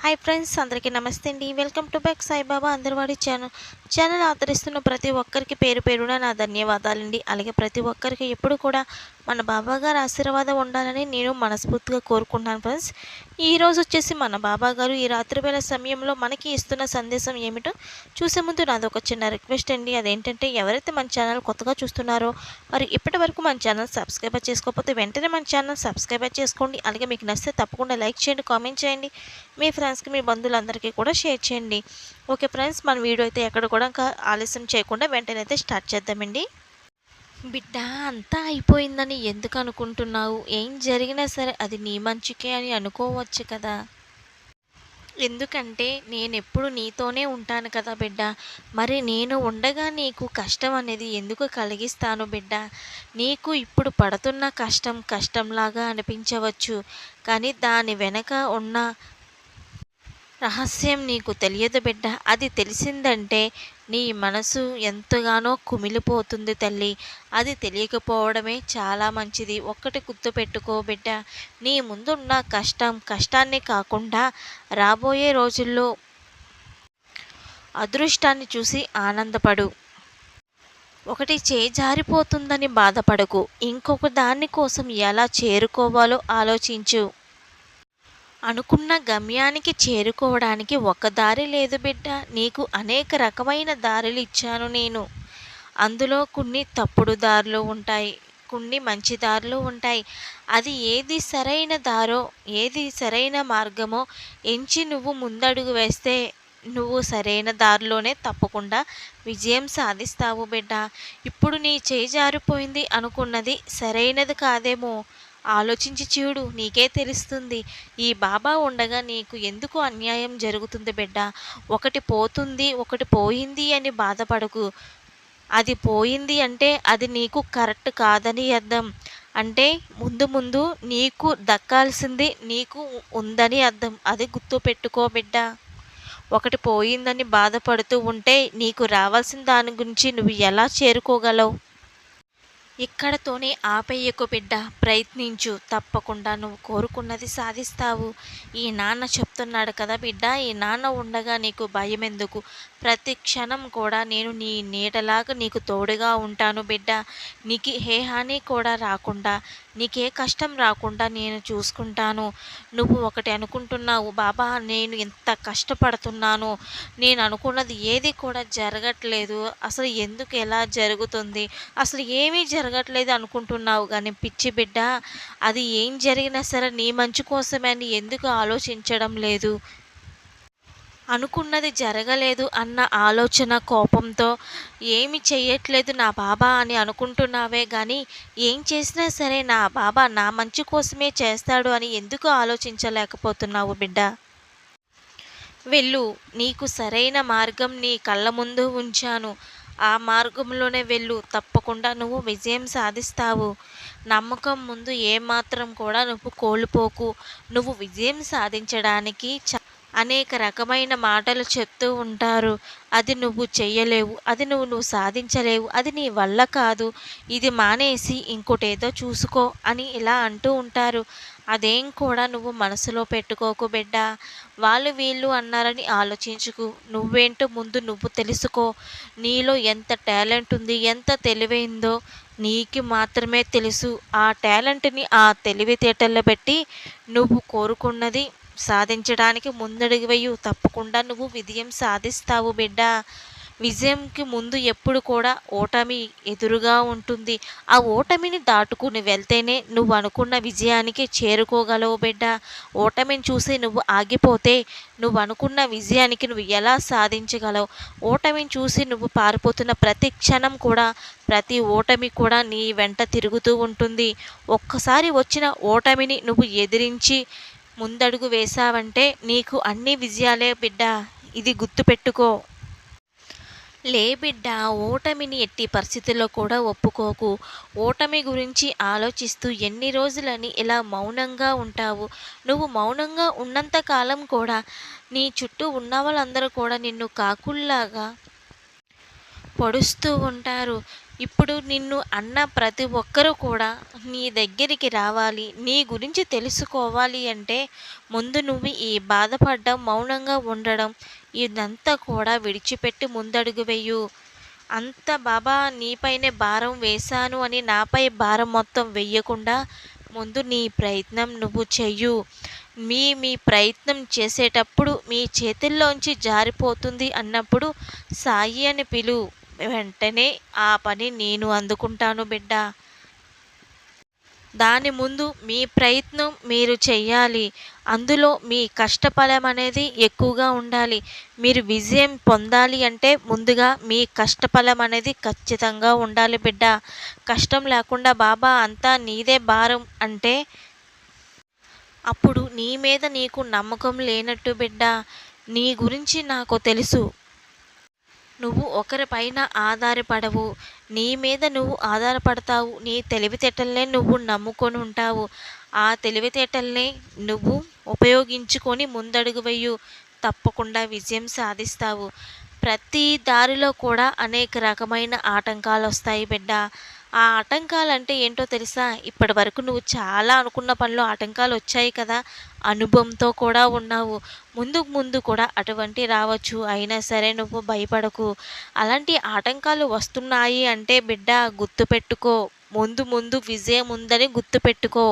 Hi friends అందరికీ నమస్తే అండి. వెల్కమ్ టు బ్యాక్ సాయిబాబా అందరివాడి ఛానల్. ఛానల్ ఆదరిస్తున్న ప్రతి ఒక్కరికి పేరు పేరున నా ధన్యవాదాలండి. అలాగే ప్రతి ఒక్కరికి ఎప్పుడు కూడా మన బాబా గారు ఆశీర్వాదం ఉండాలని నేను మనస్ఫూర్తిగా కోరుకుంటున్నాను ఫ్రెండ్స్. ఈరోజు వచ్చేసి మన బాబా గారు ఈ రాత్రివేళ సమయంలో మనకి ఇస్తున్న సందేశం ఏమిటో చూసే ముందు నాది ఒక చిన్న రిక్వెస్ట్ అండి. అదేంటంటే ఎవరైతే మన ఛానల్ కొత్తగా చూస్తున్నారో మరి ఇప్పటి వరకు మన ఛానల్ సబ్స్క్రైబర్ చేసుకోకపోతే వెంటనే మన ఛానల్ సబ్స్క్రైబర్ చేసుకోండి. అలాగే మీకు నచ్చితే తప్పకుండా లైక్ చేయండి కామెంట్ చేయండి. మీ ఫ్రెండ్స్కి మీ బంధువులందరికీ కూడా షేర్ చేయండి. ఓకే ఫ్రెండ్స్ మన వీడియో అయితే ఎక్కడ కూడా ఇంకా ఆలస్యం చేయకుండా వెంటనే అయితే స్టార్ట్ చేద్దామండి. బిడ్డ అంతా అయిపోయిందని ఎందుకు అనుకుంటున్నావు? ఏం జరిగినా సరే అది నీ మంచికే అని అనుకోవచ్చు కదా. ఎందుకంటే నేను ఎప్పుడు నీతోనే ఉంటాను కదా బిడ్డ. మరి నేను ఉండగా నీకు కష్టం అనేది ఎందుకు కలిగిస్తాను బిడ్డ? నీకు ఇప్పుడు పడుతున్న కష్టం కష్టంలాగా అనిపించవచ్చు. కానీ దాని వెనక ఉన్న రహస్యం నీకు తెలియదు బిడ్డ. అది తెలిసిందంటే నీ మనసు ఎంతగానో కుమిలిపోతుంది తల్లి. అది తెలియకపోవడమే చాలా మంచిది. ఒక్కటి గుర్తుపెట్టుకో బిడ్డ. నీ ముందున్న కష్టం కష్టాన్ని కాకుండా రాబోయే రోజుల్లో అదృష్టాన్ని చూసి ఆనందపడు. ఒకటి చేజారిపోతుందని బాధపడకు. ఇంకొక దాని కోసం ఎలా చేరుకోవాలో ఆలోచించు. అనుకున్న గమ్యానికి చేరుకోవడానికి ఒక దారి లేదు బిడ్డ. నీకు అనేక రకమైన దారులు ఇచ్చాను నేను. అందులో కొన్ని తప్పుడు దారులు ఉంటాయి కొన్ని మంచి దారులు ఉంటాయి. అది ఏది సరైన దారో ఏది సరైన మార్గమో ఎంచి నువ్వు ముందడుగు వేస్తే నువ్వు సరైన దారిలోనే తప్పకుండా విజయం సాధిస్తావు బిడ్డ. ఇప్పుడు నీ చేయి జారిపోయింది అనుకున్నది సరైనది కాదేమో. ఆలోచించి చూడు నీకే తెలుస్తుంది. ఈ బాబా ఉండగా నీకు ఎందుకు అన్యాయం జరుగుతుంది బిడ్డ? ఒకటి పోతుంది ఒకటి పోయింది అని బాధపడకు. అది పోయింది అంటే అది నీకు కరెక్ట్ కాదని అర్థం. అంటే ముందు ముందు నీకు దక్కాల్సింది నీకు ఉందని అర్థం. అది గుర్తు పెట్టుకో బిడ్డ. ఒకటి పోయిందని బాధపడుతూ ఉంటే నీకు రావాల్సిన దాని గురించి నువ్వు ఎలా చేరుకోగలవు? ఇక్కడతోనే ఆపేయకు బిడ్డ ప్రయత్నించు. తప్పకుండా నువ్వు కోరుకున్నది సాధిస్తావు. ఈ నాన్న చెప్తున్నాడు కదా బిడ్డ ఈ నాన్న ఉండగా నీకు భయం ఎందుకు ప్రతి క్షణం కూడా నేను నీ నీడలాగా నీకు తోడుగా ఉంటాను బిడ్డ. నీకు ఏ హాని కూడా రాకుండా నీకే కష్టం రాకుండా నేను చూసుకుంటాను. నువ్వు ఒకటి అనుకుంటున్నావు బాబా నేను ఎంత కష్టపడుతున్నాను. నేను అనుకున్నది ఏది కూడా జరగట్లేదు. అసలు ఎందుకు ఎలా జరుగుతుంది? అసలు ఏమీ జరగట్లేదు అనుకుంటున్నావు కానీ పిచ్చి బిడ్డ అది ఏం జరిగినా సరే నీ మంచి కోసమే అని ఎందుకు ఆలోచించడం లేదు? అనుకున్నది జరగలేదు అన్న ఆలోచన కోపంతో ఏమి చేయట్లేదు నా బాబా అని అనుకుంటున్నావే కానీ ఏం చేసినా సరే నా బాబా నా మంచి కోసమే చేస్తాడు అని ఎందుకు ఆలోచించలేకపోతున్నావు బిడ్డ? వెళ్ళు నీకు సరైన మార్గం నీ కళ్ళ ముందు ఉంచాను. ఆ మార్గంలోనే వెళ్ళు. తప్పకుండా నువ్వు విజయం సాధిస్తావు. నమ్మకం ముందు ఏమాత్రం కూడా నువ్వు కోల్పోకు. నువ్వు విజయం సాధించడానికి చ అనేక రకమైన మాటలు చెప్తూ ఉంటారు. అది నువ్వు చెయ్యలేవు అది నువ్వు నువ్వు సాధించలేవు అది నీ వల్ల కాదు ఇది మానేసి ఇంకోటేదో చూసుకో అని ఇలా అంటూ ఉంటారు. అదేం కూడా నువ్వు మనసులో పెట్టుకోకు బిడ్డ. వాళ్ళు వీళ్ళు అన్నారని ఆలోచించుకు. నువ్వేంటో ముందు నువ్వు తెలుసుకో. నీలో ఎంత టాలెంట్ ఉంది ఎంత తెలివైందో నీకు మాత్రమే తెలుసు. ఆ టాలెంట్ని ఆ తెలివితేటల్లో పెట్టి నువ్వు కోరుకున్నది సాధించడానికి ముందడుగు వేయు తప్పకుండా నువ్వు విజయం సాధిస్తావు బిడ్డ. విజయంకి ముందు ఎప్పుడు కూడా ఓటమి ఎదురుగా ఉంటుంది. ఆ ఓటమిని దాటుకుని వెళ్తేనే నువ్వు అనుకున్న విజయానికి చేరుకోగలవు బిడ్డ. ఓటమిని చూసి నువ్వు ఆగిపోతే నువ్వు అనుకున్న విజయానికి నువ్వు ఎలా సాధించగలవు? ఓటమిని చూసి నువ్వు పారిపోతున్న ప్రతి క్షణం కూడా ప్రతి ఓటమి కూడా నీ వెంట తిరుగుతూ ఉంటుంది. ఒక్కసారి వచ్చిన ఓటమిని నువ్వు ఎదిరించి ముందడుగు వేశావంటే నీకు అన్ని విజయాలే బిడ్డ. ఇది గుర్తుపెట్టుకో. లే బిడ్డ ఓటమిని ఎట్టి పరిస్థితుల్లో కూడా ఒప్పుకోకు. ఓటమి గురించి ఆలోచిస్తూ ఎన్ని రోజులని ఇలా మౌనంగా ఉంటావు? నువ్వు మౌనంగా ఉన్నంత కాలం కూడా నీ చుట్టూ ఉన్న వాళ్ళందరూ కూడా నిన్ను కాకుల్లాగా పొడుస్తూ ఉంటారు. ఇప్పుడు నిన్ను అన్న ప్రతి ఒక్కరూ కూడా నీ దగ్గరికి రావాలి నీ గురించి తెలుసుకోవాలి అంటే ముందు నువ్వు ఈ బాధపడడం మౌనంగా ఉండడం ఇదంతా కూడా విడిచిపెట్టి ముందడుగు వెయ్యు అంత బాబా నీపైనే భారం వేశాను అని నాపై భారం మొత్తం వెయ్యకుండా ముందు నీ ప్రయత్నం నువ్వు చెయ్యు. మీ మీ ప్రయత్నం చేసేటప్పుడు మీ చేతుల్లోంచి జారిపోతుంది అన్నప్పుడు సాయి అని పిలు. వెంటనే ఆ పని నేను అందుకుంటాను బిడ్డ. దాని ముందు మీ ప్రయత్నం మీరు చెయ్యాలి. అందులో మీ కష్టఫలం అనేది ఎక్కువగా ఉండాలి. మీరు విజయం పొందాలి అంటే ముందుగా మీ కష్టఫలం అనేది ఖచ్చితంగా ఉండాలి బిడ్డ. కష్టం లేకుండా బాబా అంతా నీదే భారం అంటే అప్పుడు నీ మీద నీకు నమ్మకం లేనట్టు బిడ్డ. నీ గురించి నాకు తెలుసు. నువ్వు ఒకరిపైన ఆధారపడవు. నీ మీద నువ్వు ఆధారపడతావు. నీ తెలివితేటలనే నువ్వు నమ్ముకొని ఉంటావు. ఆ తెలివితేటల్ని నువ్వు ఉపయోగించుకొని ముందడుగు వెయ్యు తప్పకుండా విజయం సాధిస్తావు. ప్రతి దారిలో కూడా అనేక రకమైన ఆటంకాలు వస్తాయి బిడ్డ. ఆ ఆటంకాలు అంటే ఏంటో తెలుసా? ఇప్పటి వరకు నువ్వు చాలా అనుకున్న పనిలో ఆటంకాలు వచ్చాయి కదా? అనుభవంతో కూడా ఉన్నావు. ముందుకు ముందు కూడా అటువంటి రావచ్చు. అయినా సరే నువ్వు భయపడకు. అలాంటి ఆటంకాలు వస్తున్నాయి అంటే బిడ్డ గుర్తుపెట్టుకో ముందు ముందు విజయం ఉందని గుర్తుపెట్టుకో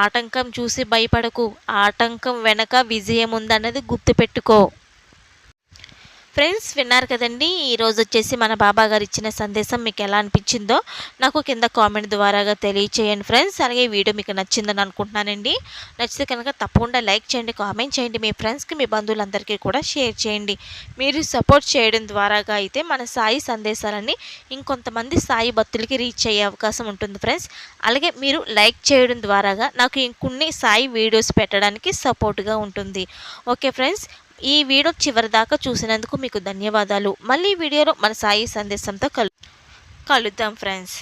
ఆటంకం చూసి భయపడకు. ఆటంకం వెనక విజయం ఉందన్నది గుర్తుపెట్టుకో ఫ్రెండ్స్ విన్నారు కదండి ఈరోజు వచ్చేసి మన బాబా గారు ఇచ్చిన సందేశం మీకు ఎలా అనిపించిందో నాకు కింద కామెంట్ ద్వారాగా తెలియచేయండి ఫ్రెండ్స్. అలాగే వీడియో మీకు నచ్చిందని అనుకుంటున్నానండి. నచ్చితే కనుక తప్పకుండా లైక్ చేయండి కామెంట్ చేయండి మీ ఫ్రెండ్స్కి మీ బంధువులందరికీ కూడా షేర్ చేయండి. మీరు సపోర్ట్ చేయడం ద్వారాగా అయితే మన సాయి సందేశాలన్నీ ఇంకొంతమంది సాయి భక్తులకి రీచ్ అయ్యే అవకాశం ఉంటుంది ఫ్రెండ్స్. అలాగే మీరు లైక్ చేయడం ద్వారాగా నాకు ఇంకొన్ని సాయి వీడియోస్ పెట్టడానికి సపోర్ట్గా ఉంటుంది. ఓకే ఫ్రెండ్స్ ఈ వీడియో చివరి దాకా చూసినందుకు మీకు ధన్యవాదాలు. మళ్ళీ వీడియోలో మన సాయి సందేశంతో కలు కలుద్దాం ఫ్రెండ్స్